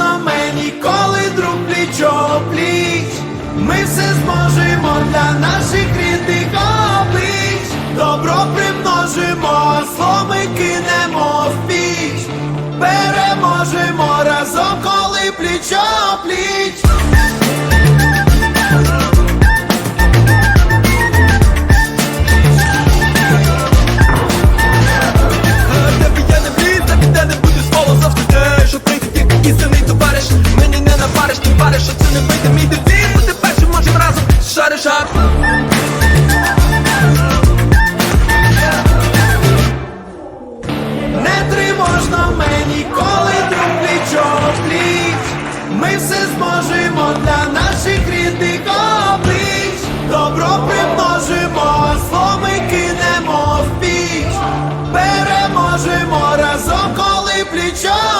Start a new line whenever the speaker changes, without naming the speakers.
страшно мені, коли друг плічо пліч. Ми все зможемо для наших рідних облич. Добро примножимо, зло ми кинемо в піч. Переможемо разом, коли плічо пліч.
шариш, що це не вийде мій дебіт, бо тепер що можем разом шариш шар.
Не тривожно мені, коли друг плічо пліч, ми все зможемо для наших рідних облич, добро примножимо, злоби кинемо в піч, переможемо разом, коли плічо.